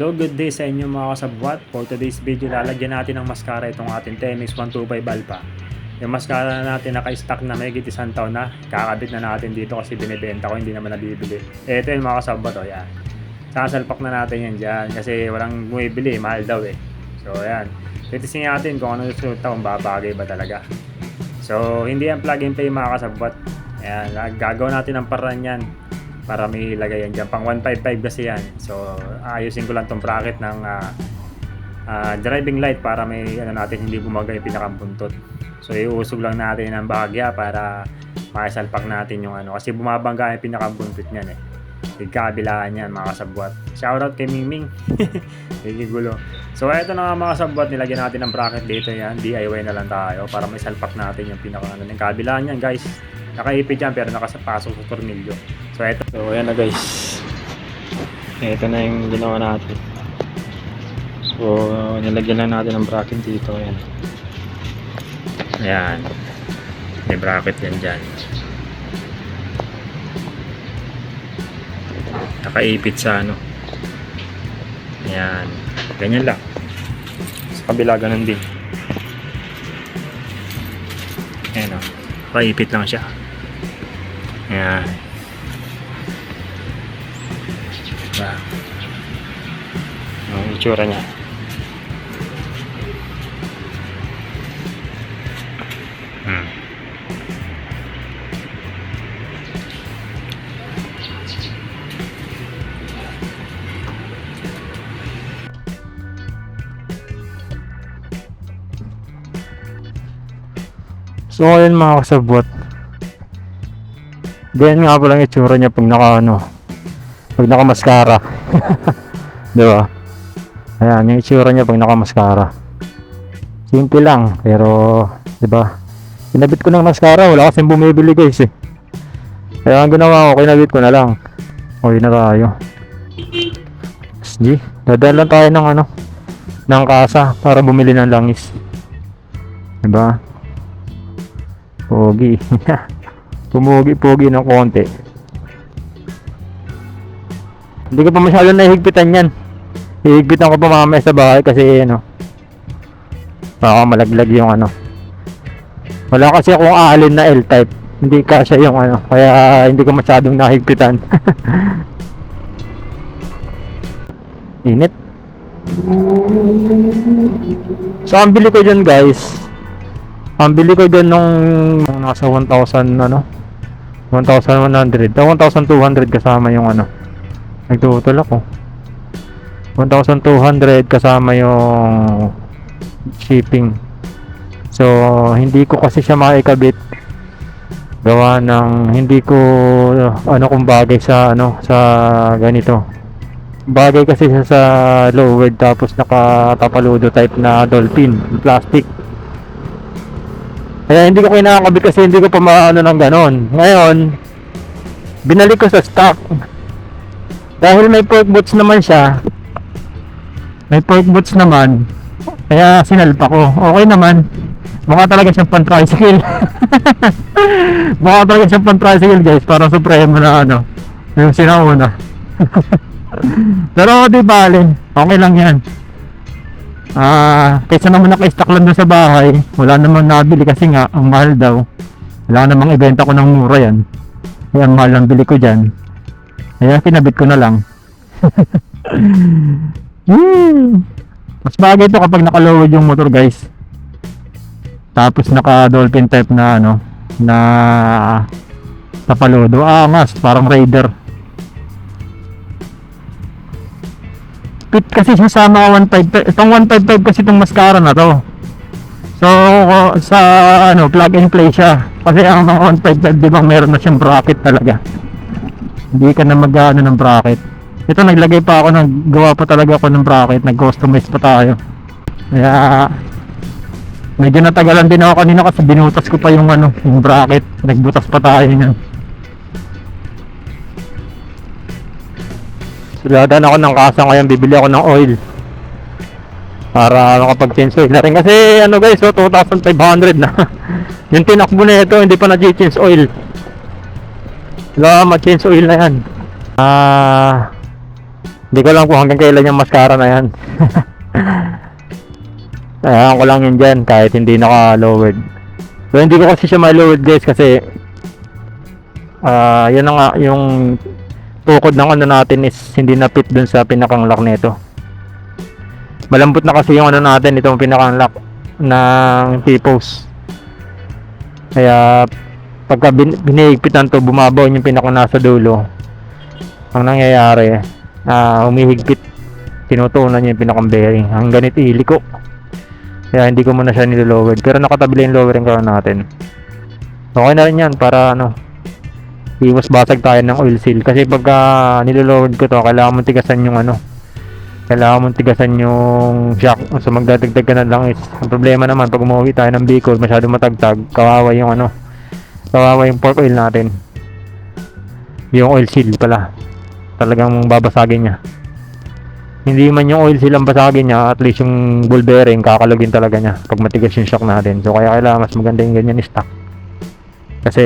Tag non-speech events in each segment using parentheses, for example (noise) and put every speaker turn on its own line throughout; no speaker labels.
So good day sa inyo mga kasabwat. For today's video, lalagyan natin ng mascara itong ating TMX 125 Alpha. Yung mascara na natin naka-stock na may isang taon na. Kakabit na natin dito kasi binibenta ko, hindi naman nabibili. Ito yung mga kasabwat, oh, yan. Sasalpak na natin yan dyan kasi walang bumibili, mahal daw eh. So, ayan. Titisingin natin kung ano yung resulta, kung babagay ba talaga. So, hindi yan plug and play mga kasabwat. Ayan, gagawin natin ang paraan yan para may ilagay yan dyan. Pang 155 kasi yan. So, ayusin ko lang tong bracket ng ah, ah, driving light para may ano natin hindi bumaga yung pinakambuntot. So, iusog lang natin ng bahagya para maisalpak natin yung ano. Kasi bumabangga yung pinakambuntot niyan eh. Ikabilaan yan mga kasabwat. Shoutout kay Mingming. (laughs) Nagigulo. So, ito na nga mga kasabwat. Nilagyan natin ng bracket dito yan. DIY na lang tayo para may salpak natin yung pinaka ano, ng kabilaan yan guys. Nakaipit yan pero nakasapasok sa tornilyo. So, ito. So, ayan na guys. Ito na yung ginawa natin. So, nilagyan lang natin ng bracket dito. Ayan. Ayan. May bracket yan dyan. Nakaipit sa ano. Ayan. Ganyan lang. Sa kabila ganun din. Ayan o. Nakaipit lang siya. Ayan. Diba? Ang itsura niya. Hmm. So ngayon mga kasabot Ganyan nga pala ang itsura niya pag naka ano Pag naka mascara (laughs) Di ba? Ayan yung itsura niya pag naka mascara Simple lang pero Di ba? Kinabit ko ng mascara wala kasing bumibili guys eh Kaya ang ginawa ko kinabit ko na lang Okay na tayo SG Dadaan lang tayo ng ano ng kasa para bumili ng langis Diba? Pogi. (laughs) Pumugi-pogi ng konti. Hindi ko pa masyado nahihigpitan yan. Hihigpitan ko pa mamaya sa bahay kasi ano. Baka malaglag yung ano. Wala kasi akong alin na L-type. Hindi kasya yung ano. Kaya hindi ko masyadong nahigpitan. (laughs) Init. So ang bili ko dyan guys, ang bili ko dyan nung nung nasa 1,000 ano 1,100 ah, 1,200 kasama yung ano. Nagtutol ako. 1,200 kasama yung shipping. So hindi ko kasi siya maikabit. Gawa ng hindi ko ano kung bagay sa ano sa ganito. Bagay kasi siya sa lowered tapos nakatapaludo type na dolphin plastic kaya hindi ko kinakabit kasi hindi ko pa maano ng ganon. Ngayon, binalik ko sa stock. Dahil may pork boots naman siya, may pork boots naman, kaya sinalpa ko. Okay naman. Mukha talaga siyang pan tricycle. (laughs) Mukha talaga siyang pan tricycle guys, para supremo na ano, yung sinauna. (laughs) Pero di bale, okay lang yan. Ah, kaysa naman naka-stock lang doon sa bahay, wala namang nabili kasi nga ang mahal daw. Wala namang ibenta ko ng mura yan. Kaya ang mahal ang bili ko diyan. Kaya kinabit ko na lang. (laughs) hmm. Mas bagay ito kapag naka-lowered yung motor, guys. Tapos naka dolphin type na ano, na tapalodo. Ah, mas parang raider. Fit kasi siya sa mga 155 itong 155 kasi itong mascara na to. So sa ano plug and play siya. Kasi ang mga 155 di ba meron na siyang bracket talaga. Hindi ka na mag ano ng bracket. Ito naglagay pa ako naggawa pa talaga ako ng bracket. Nag customize pa tayo. Kaya medyo natagalan din ako kanina kasi binutas ko pa yung ano yung bracket. Nagbutas pa tayo niyan dadaan ako ng kasa ngayon, bibili ako ng oil. Para makapag-change oil na rin. Kasi ano guys, so 2,500 na. (laughs) yung tinakbo na ito, hindi pa na-change oil. Wala, ma-change oil na yan. Ah, Hindi ko alam kung hanggang kailan yung mascara na yan. (laughs) Ayan ko lang yun dyan kahit hindi naka-lowered. So hindi ko kasi siya ma-lowered guys kasi ah yun na nga yung tukod ng ano natin is hindi na fit dun sa pinakang lock nito. Malambot na kasi yung ano natin itong pinakang lock ng T-post. Kaya pagka bin, binihigpitan to bumabaw yung pinakang nasa dulo. Ang nangyayari ah humihigpit tinutunan yung pinakang bearing hanggang ganito iliko kaya hindi ko muna siya nilolowered pero nakatabi yung lowering ko natin okay na rin yan para ano iwas basag tayo ng oil seal. Kasi pagka nilolowered ko to kailangan mong tigasan yung ano. Kailangan mong tigasan yung shock so magdadagdag ka na lang is ang problema naman pag umuwi tayo ng Bicol masyado matagtag kawawa yung ano kawawa yung pork oil natin. Yung oil seal pala. Talagang babasagin niya. Hindi man yung oil seal ang basagin niya at least yung ball bearing kakalugin talaga niya pag matigas yung shock natin. So kaya kailangan mas maganda yung ganyan stock kasi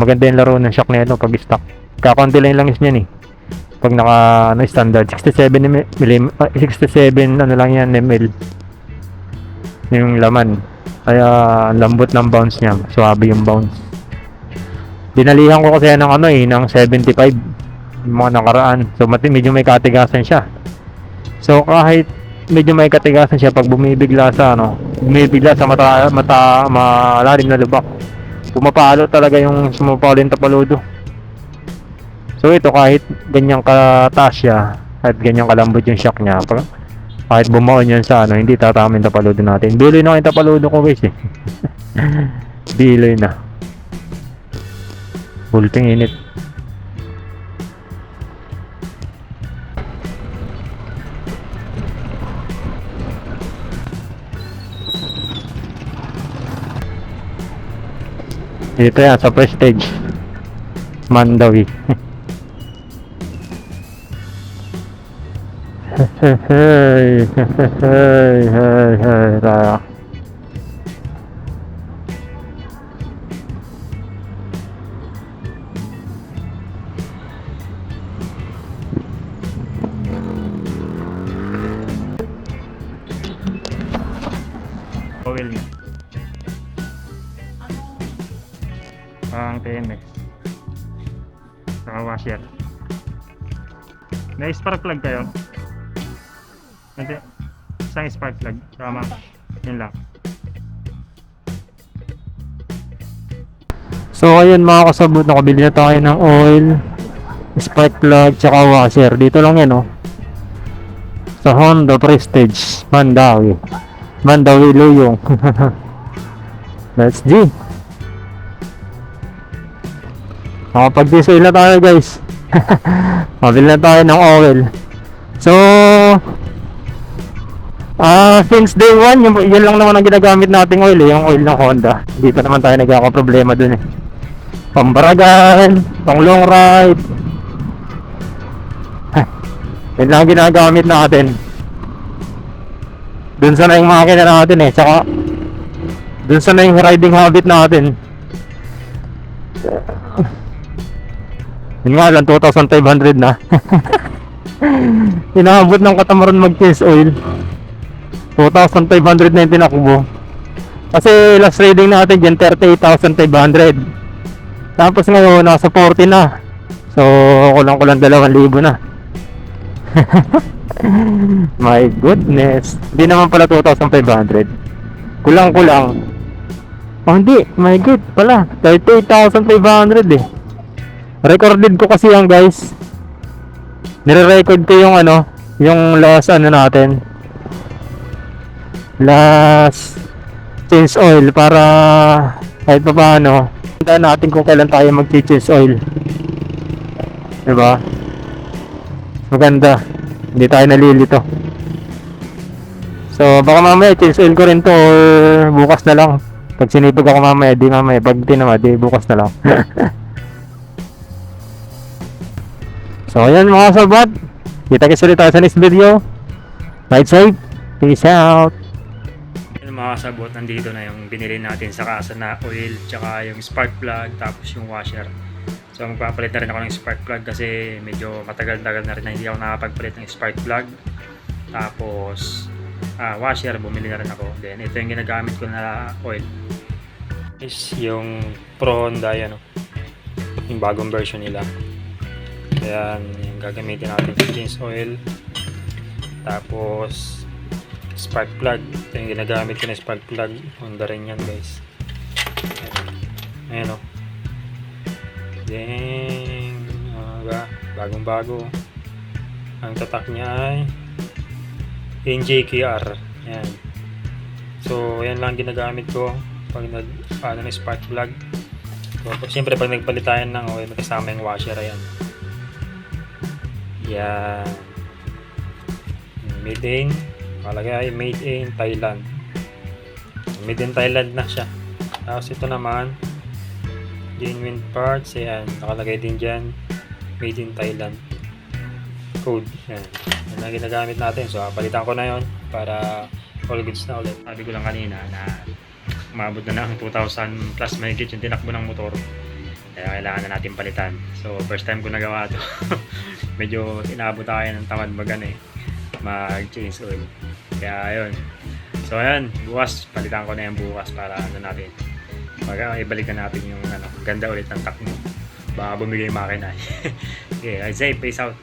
maganda yung laro ng shock na ito pag stock. Kakonti lang yung langis niyan eh. Pag naka ano, standard. 67 mm, ah, 67 ano lang yan ml yung laman. Kaya lambot ng bounce niya. Suwabe yung bounce. Dinalihan ko kasi ng ano eh ng 75 yung mga nakaraan. So mati medyo may katigasan siya. So kahit medyo may katigasan siya pag bumibigla sa ano bumibigla sa mata, mata malalim na lubak pumapalo talaga yung sumapalo yung tapaludo. So ito kahit ganyang kataas siya at ganyang kalambot yung shock niya pag, kahit bumaon yan sa ano hindi tatama yung tapaludo natin. Biloy na yung tapaludo ko guys eh. (laughs) Biloy na. Bulping init Dito yan, sa Prestige. Mandawi. hey, hey, hey, hey, Raya.
Oil Ang TMX. Saka washer. May spark plug kayo? Isang spark plug. Tama. Yun lang.
So ayun mga kasabot, nakabili na tayo ng oil, spark plug, tsaka washer. Dito lang yan oh. Sa Honda Prestige, Mandawi. Mandawi Luyong. (laughs) Let's G. Nakapag-diesel na tayo guys. (laughs) Mabili na tayo ng oil. So, Ah, since day one, yung, yun lang naman ang ginagamit nating oil, eh, yung oil ng Honda. Hindi pa naman tayo nagkakaproblema dun eh. Pambaragan, pang long ride. (laughs) yun lang ang ginagamit natin. Dun sa na yung makina natin eh, tsaka dun sa na yung riding habit natin. Yun nga lang, 2,500 na. (laughs) Inaabot ng katamaran mag-change oil. 2,500 na yung tinakbo. Kasi last reading natin dyan, 38,500. Tapos ngayon, nasa 40 na. So, kulang-kulang 2,000 na. (laughs) My goodness. Hindi naman pala 2,500. Kulang-kulang. Oh, hindi. My god, pala. 38,500 eh. Recorded ko kasi yan, guys. Nire-record ko yung ano, yung last ano natin, last change oil para kahit pa paano tandaan natin kung kailan tayo mag-change oil. Diba? Maganda. Hindi tayo nalilito. So baka mamaya change oil ko rin to or bukas na lang. Pag sinipag ako mamaya di mamaya. Pag tinama di bukas na lang (laughs) so ayan mga sabat kita kits ulit tayo sa next video ride safe peace out
Yung mga kasabot, nandito na yung binili natin sa kasa na oil, tsaka yung spark plug, tapos yung washer. So magpapalit na rin ako ng spark plug kasi medyo matagal-tagal na rin na hindi ako nakapagpalit ng spark plug. Tapos ah, washer, bumili na rin ako. Then ito yung ginagamit ko na oil. Is yung Pro Honda yan. oh. Yung bagong version nila. Ayan, yung gagamitin natin yung change oil. Tapos spark plug. Ito yung ginagamit ko na spark plug. Honda rin yan guys. Ayan, Ayan o. Dang. Ano ba? Bagong bago. Ang tatak niya ay NJKR. Ayan. So, yan lang ginagamit ko pag nag ano, ng spark plug. So, siyempre pag nagpalit tayo ng oil, may yung washer. Ayan. Yan. Made in, malagay made in Thailand. Made in Thailand na siya. Tapos ito naman, genuine parts, ayan, nakalagay din dyan, made in Thailand. Code, yan. Yan ang ginagamit natin. So, palitan ko na yon para all goods na ulit. Sabi ko lang kanina na umabot na ng 2,000 plus mahigit yung tinakbo ng motor. Kaya kailangan na natin palitan. So, first time ko nagawa to. (laughs) Medyo inabot tayo ng tamad mag ano eh, mag-change oil. Kaya ayun. So ayun, bukas palitan ko na yan bukas para ano natin. Pag ibalikan natin yung ano, ganda ulit ng takbo. Baka bumigay yung makina. (laughs) okay, I say peace out.